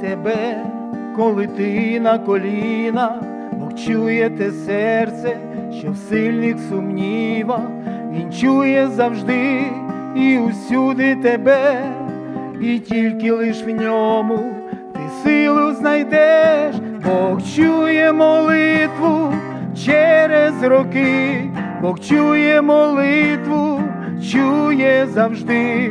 тебе, коли ти на коліна, Бог чує те серце, що в сильних сумнівах, Він чує завжди і усюди тебе, і тільки лиш в ньому ти силу знайдеш, Бог чує молитву через роки, Бог чує молитву, чує завжди,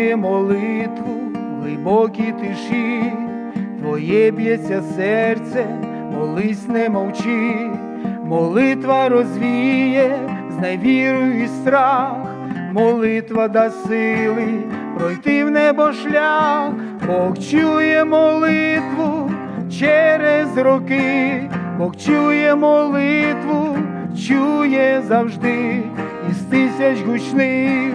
молитву в глибокій тиші, твоє б'ється серце, молись, не мовчи, молитва розвіє, знай віру і страх, молитва дасть сили, пройти в небо шлях, Бог чує молитву через роки, Бог чує молитву, чує завжди, із тисяч гучних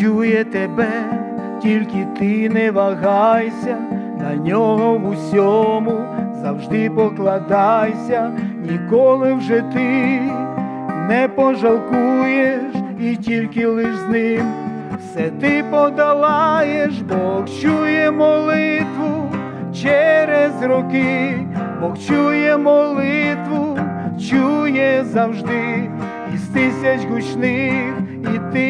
Чує тебе, тільки ти не вагайся, на нього в усьому завжди покладайся, ніколи вже ти не пожалкуєш, і тільки лиш з ним все ти подолаєш, Бог чує молитву через роки, Бог чує молитву, чує завжди, із тисяч гучних і твої